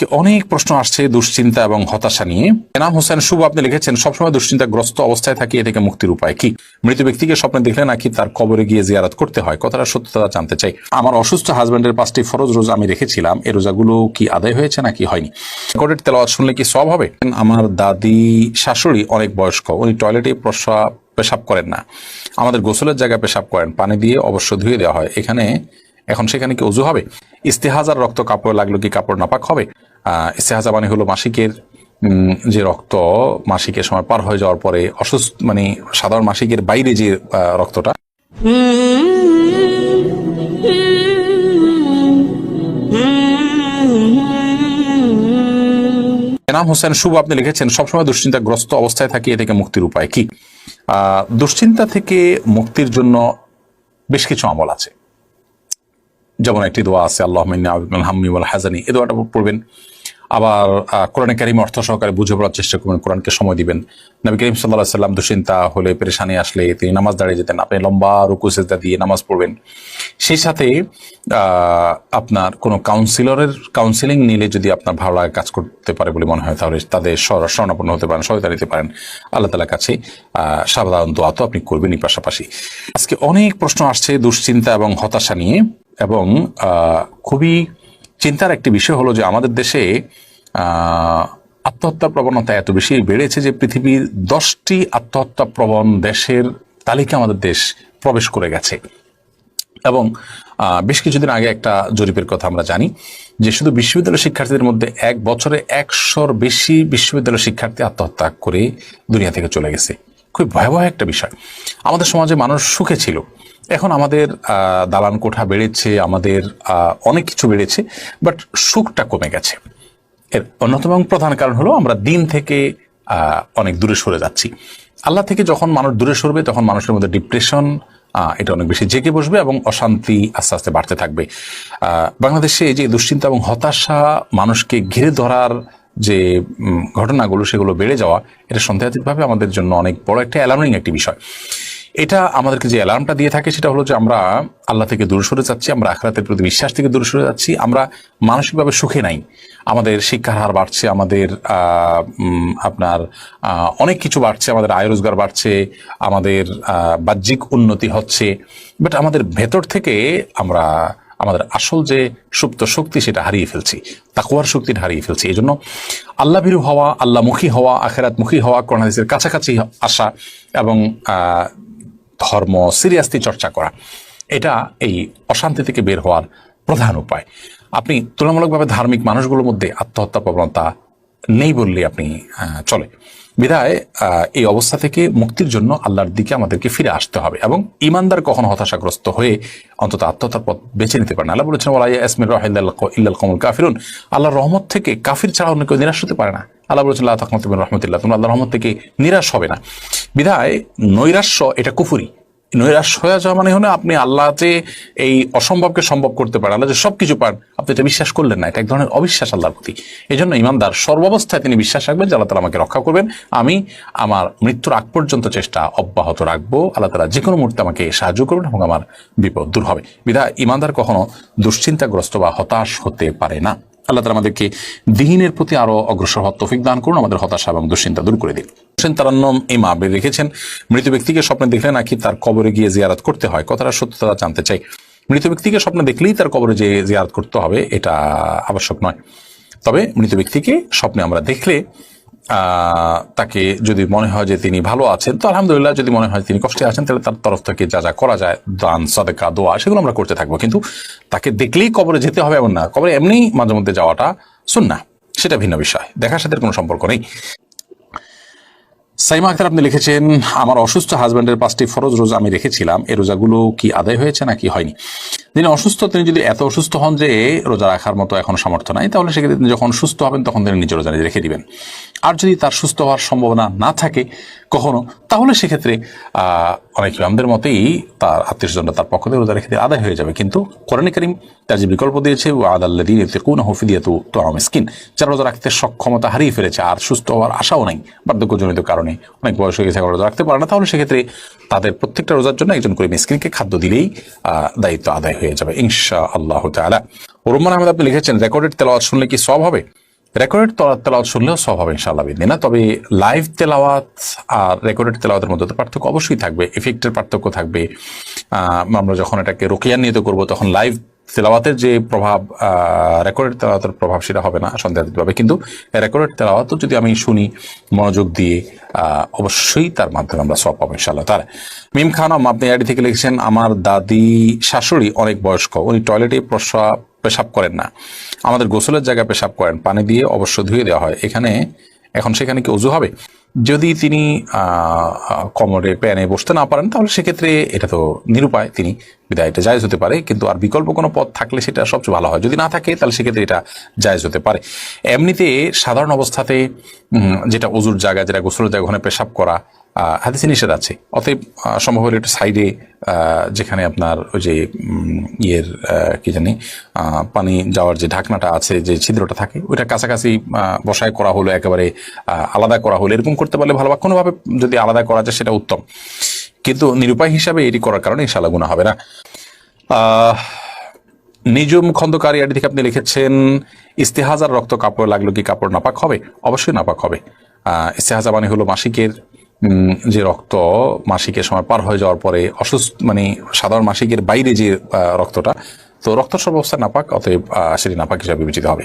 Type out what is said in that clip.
আজকে অনেক প্রশ্ন আসছে দুশ্চিন্তা এবং হতাশা নিয়ে। এনাম হোসেন, শুভ, আপনি লিখেছেন, সবসময় দুশ্চিন্তাগ্রস্ত অবস্থায় থাকি, এ থেকে মুক্তির উপায় কি? মৃত ব্যক্তিকে স্বপ্নে দেখলে নাকি তার কবরে গিয়ে জিয়ারত করতে হয়? কথাটা সত্যতা জানতে চাই। আমার অসুস্থ হাজবেন্ডের পাঁচটি ফরজ রোজা আমি রেখেছিলাম। এই রোজাগুলো কি আদায় হয়েছে নাকি হয়নি? রেকর্ডেড তেলাওয়াত শুনলে কি সব হবে? আমার দাদি শাশুড়ি অনেক বয়স্ক, উনি টয়লেটে প্রস্রাব পেশাব করেন না। আমাদের গোসলের জায়গায় পেশাব করেন, পানি দিয়ে অবশ্য ধুয়ে দেওয়া হয়। এখানে, এখন সেখানে কি অজু হবে? ইস্তেহাজার রক্ত কাপড় লাগল কি কাপড় নাপাক হবে? আহ ইস্তেহাজা মানে হলো মাসিকের যে রক্ত মাসিকের সময় পার হয়ে যাওয়ার পরে অসুস্থ মানে সাধারণ মাসিকের বাইরে যে রক্তটা। এনাম হোসেন শুভ, আপনি লিখেছেন, সবসময় দুশ্চিন্তাগ্রস্ত অবস্থায় থাকি, এ থেকে মুক্তির উপায় কি? দুশ্চিন্তা থেকে মুক্তির জন্য বেশ কিছু আমল আছে। যেমন একটি দোয়া আছে আল্লাহ হাম্মি হাজানি এ দোয়াটা পড়বেন। আবার কোরআনে কারিম অর্থ সহকারে বুঝে পড়ার চেষ্টা করবেন, কোরআনকে সময় দিবেন। নবী করিম সাল্লাহ সাল্লাম দুশ্চিন্তা হলে, পেরেশানি আসলে, তিনি নামাজ দাঁড়িয়ে যেতেন। আপনি লম্বা রুকু দিয়ে নামাজ পড়বেন। সেই সাথে আপনার কোনো কাউন্সিলরের কাউন্সিলিং নিলে যদি আপনার ভালো লাগে, কাজ করতে পারে বলে মনে হয়, তাহলে তাদের শরণাপন্ন হতে পারেন, সহায়তা নিতে পারেন। আল্লাহ তালার কাছে সাধারণ দোয়া তো আপনি করবেনই পাশাপাশি। আজকে অনেক প্রশ্ন আসছে দুশ্চিন্তা এবং হতাশা নিয়ে, এবং খুবই চিন্তার একটি বিষয় হলো যে আমাদের দেশে আত্মহত্যা প্রবণতা এত বেশি বেড়েছে যে পৃথিবীর দশটি আত্মহত্যা প্রবণ দেশের তালিকা আমাদের দেশ প্রবেশ করে গেছে। এবং বেশ কিছুদিন আগে একটা জরিপের কথা আমরা জানি যে শুধু বিশ্ববিদ্যালয় শিক্ষার্থীদের মধ্যে এক বছরে একশোর বেশি বিশ্ববিদ্যালয় শিক্ষার্থী আত্মহত্যা করে দুনিয়া থেকে চলে গেছে। খুব ভয়াবহ একটা বিষয়। আমাদের সমাজে মানুষ সুখে ছিল। এখন আমাদের দালান কোঠা বেড়েছে, আমাদের অনেক কিছু বেড়েছে বাট সুখটা কমে গেছে। এর অন্যতম প্রধান কারণ হলো আমরা দিন থেকে অনেক দূরে সরে যাচ্ছি। আল্লাহ থেকে যখন মানুষ দূরে সরবে, তখন মানুষের মধ্যে ডিপ্রেশন এটা অনেক বেশি জেগে বসবে এবং অশান্তি আস্তে আস্তে বাড়তে থাকবে। বাংলাদেশে এই যে দুশ্চিন্তা এবং হতাশা মানুষকে ঘিরে ধরার যে ঘটনাগুলো, সেগুলো বেড়ে যাওয়া, এটা সন্দেহাতীতভাবে আমাদের জন্য অনেক বড় একটা অ্যালার্মিং একটি বিষয়। এটা আমাদেরকে যে অ্যালার্মটা দিয়ে থাকে, সেটা হলো যে আমরা আল্লাহ থেকে দূর সরে যাচ্ছি, আমরা আখরাতের প্রতি বিশ্বাস থেকে দূর সরে যাচ্ছি, আমরা মানসিকভাবে সুখে নাই। আমাদের শিক্ষার হার বাড়ছে, আমাদের আপনার অনেক কিছু বাড়ছে, আমাদের আয় রোজগার বাড়ছে, আমাদের বাহ্যিক উন্নতি হচ্ছে। বাট আমাদের ভেতর থেকে আমরা আমাদের আসল যে সুপ্ত শক্তি, সেটা হারিয়ে ফেলছি তাকুয়ার শক্তিটা হারিয়ে ফেলছি। এই জন্য আল্লাহ ভীরু হওয়া আল্লাহমুখী হওয়া আখেরাতমুখী হওয়া করোনাদিসের কাছাকাছি আসা এবং ধর্ম, সিরিয়াসলি চর্চা করা, এটা এই অশান্তি থেকে বের হওয়ার প্রধান উপায়। আপনি তুলনামূলকভাবে ধার্মিক মানুষগুলোর মধ্যে আত্মহত্যা প্রবণতা নেই বললে আপনি চলে। বিধায় এই অবস্থা থেকে মুক্তির জন্য আল্লাহর দিকে আমাদেরকে ফিরে আসতে হবে এবং ইমানদার কখনো হতাশাগ্রস্ত হয়ে অন্তত আত্মহত্যার পথ বেছে নিতে পারে না। আল্লাহ বলেছেন ওলাই আসমির কমল কাফিরুন। আল্লাহর রহমত থেকে কাফির ছাড়া অন্য কেউ নিরাশ হতে পারে না। আল্লাহ বলেছেন আল্লাহ তাকমতিবিন রহমতুল্লাহ। তোমরা আল্লাহ রহমত থেকে নিরাশ হবে না। বিধায় নৈরাশ্য এটা কুফুরি। নৈরাশ হয়ে যাওয়া মানে হলো আপনি আল্লাহ যে এই অসম্ভবকে সম্ভব করতে পারেন, আল্লাহ যে সবকিছু পান আপনি এটা বিশ্বাস করলেন না, এটা এক ধরনের অবিশ্বাস আল্লাহর প্রতি। এই জন্য ইমানদার সর্বাবস্থায় তিনি বিশ্বাস রাখবেন যে আল্লাহ আমাকে রক্ষা করবেন। আমি আমার মৃত্যুর আগ পর্যন্ত চেষ্টা অব্যাহত রাখব। আল্লাহ তালা যে কোনো মুহূর্তে আমাকে সাহায্য করবেন এবং আমার বিপদ দূর হবে। বিধা ইমানদার কখনো দুশ্চিন্তাগ্রস্ত বা হতাশ হতে পারে না। আল্লাহ তালা আমাদেরকে দিহিনের প্রতি আরও অগ্রসর হওয়ার তফিক দান করুন, আমাদের হতাশা এবং দুশ্চিন্তা দূর করে দিন। হোসেন তারান্নম ইমা আবির রেখেছেন। মৃত ব্যক্তিকে স্বপ্নে দেখলে নাকি তার কবরে গিয়ে জিয়ারাত করতে হয়? কথাটা সত্যতা জানতে চাই। মৃত ব্যক্তিকে স্বপ্নে দেখলেই তার কবরে যে জিয়ারাত করতে হবে, এটা আবশ্যক নয়। তবে মৃত ব্যক্তিকে স্বপ্নে আমরা দেখলে তাকে যদি মনে হয় যে তিনি ভালো আছেন, তো আলহামদুলিল্লাহ যদি মনে হয় তিনি কষ্টে আছেন, তাহলে তার তরফ থেকে যা যা করা যায়, দান, সাদেকা, দোয়া, সেগুলো আমরা করতে থাকব। কিন্তু তাকে দেখলেই কবরে যেতে হবে এমন না। কবরে এমনি মাঝে মধ্যে যাওয়াটা শুন না সেটা ভিন্ন বিষয়। দেখার সাথে কোনো সম্পর্ক নেই। সাইমা আক্তার, আপনি লিখেছেন, আমার অসুস্থ হাজব্যান্ডের পাঁচটি ফরজ রোজা আমি রেখেছিলাম। এই রোজাগুলো কি আদায় হয়েছে নাকি হয়নি? তিনি অসুস্থ, তিনি যদি এত অসুস্থ হন যে রোজা রাখার মতো এখন সামর্থ্য নাই, তাহলে সেক্ষেত্রে তিনি যখন সুস্থ হবেন, তখন তিনি নিজের রোজা রেখে দিবেন। আর যদি তার সুস্থ হওয়ার সম্ভাবনা না থাকে কখনো? তাহলে সেক্ষেত্রে অনেক ইমামদের মতেই তার আত্মীয় স্বজনরা তার পক্ষ থেকে রোজা রেখে আদায় হয়ে যাবে। কিন্তু কোরআনে করিম তার যে বিকল্প দিয়েছে ও আদাল্লাদিন কোন হফিদিয়াতু তো মিসকিন, যারা রোজা রাখতে সক্ষমতা হারিয়ে ফেলেছে আর সুস্থ হওয়ার আশাও নাই, বার্ধক্যজনিত কারণে অনেক বয়স হয়ে গেছে রোজা রাখতে পারে না, তাহলে সেক্ষেত্রে তাদের প্রত্যেকটা রোজার জন্য একজন করে মিসকিনকে খাদ্য দিলেই দায়িত্ব আদায় হয়ে যাবে ইনশা আল্লাহ তালা রুম্মান আহমেদ আপনি লিখেছেন, রেকর্ডেড তেলাওয়াত শুনলে কি সব হবে? রেকর্ডেড তেলাওয়াত শুনলেও সব হবে ইনশাআল্লাহ বিদিনা তবে লাইভ তেলাওয়াত আর রেকর্ডেড তেলাওয়াতের মধ্যে তো পার্থক্য অবশ্যই থাকবে এফেক্টের পার্থক্য থাকবে। আমরা যখন এটাকে রোকিয়ান নিয়ে করব, তখন লাইভ তেলাওয়াতের যে প্রভাব রেকর্ডেড তেলাওয়াতের প্রভাব সেটা হবে না, সন্দেহাতীতভাবে। কিন্তু রেকর্ডেড তেলাওয়াতও যদি আমি শুনি, মনোযোগ দিয়ে অবশ্যই তার মাধ্যমে আমরা সব পাবো ইনশাআল্লাহ। তার মিম খানম, আপনি আইডি থেকে লিখেছেন, আমার দাদি শাশুড়ি অনেক বয়স্ক, উনি টয়লেটে প্রস্রাব পেশাব করেন না। আমাদের গোসলের জায়গায় পেশাব করেন, পানি দিয়ে অবশ্য ধুয়ে দেওয়া হয়। এখানে, এখন সেখানে কি অজু হবে? যদি তিনি কোমরে, প্যানে বসতে না পারেন, তাহলে সেক্ষেত্রে এটা তো নিরুপায় তিনি বিদায় এটা জায়জ হতে পারে। কিন্তু আর বিকল্প কোনো পথ থাকলে সেটা সবচেয়ে ভালো হয়। যদি না থাকে, তাহলে সেক্ষেত্রে এটা জায়জ হতে পারে। এমনিতে সাধারণ অবস্থাতে যেটা অজুর জায়গা যেটা গোসলের জায়গা ওখানে পেশাব করা হাদিসে নিষেধ আছে। অতএব সম্ভব হলে একটু সাইডে যেখানে আপনার ওই যে ইয়ের কি জানি পানি যাওয়ার যে ঢাকনাটা আছে, যে ছিদ্রটা থাকে, ওইটা কাছাকাছি বসায় করা হলো, একেবারে আলাদা করা হলো, এরকম করতে পারলে ভালো বা কোনোভাবে যদি আলাদা করা যায় সেটা উত্তম। কিন্তু নিরুপায় হিসাবে এটি করার কারণে ইনশাআল্লাহ গুণা হবে না। নিজুম খন্দকারী আইডি থেকে আপনি লিখেছেন, ইস্তেহাজার রক্ত কাপড় লাগল কি কাপড় নাপাক হবে? অবশ্যই নাপাক হবে। ইস্তেহাজা মানে হলো মাসিকের যে রক্ত মাসিকের সময় পার হয়ে যাওয়ার পরে অসুস্থ মানে সাধারণ মাসিকের বাইরে যে রক্তটা, তো রক্ত সব অবস্থা নাপাক, অতএব সেটি নাপাক হিসাবে বিবেচিত হবে।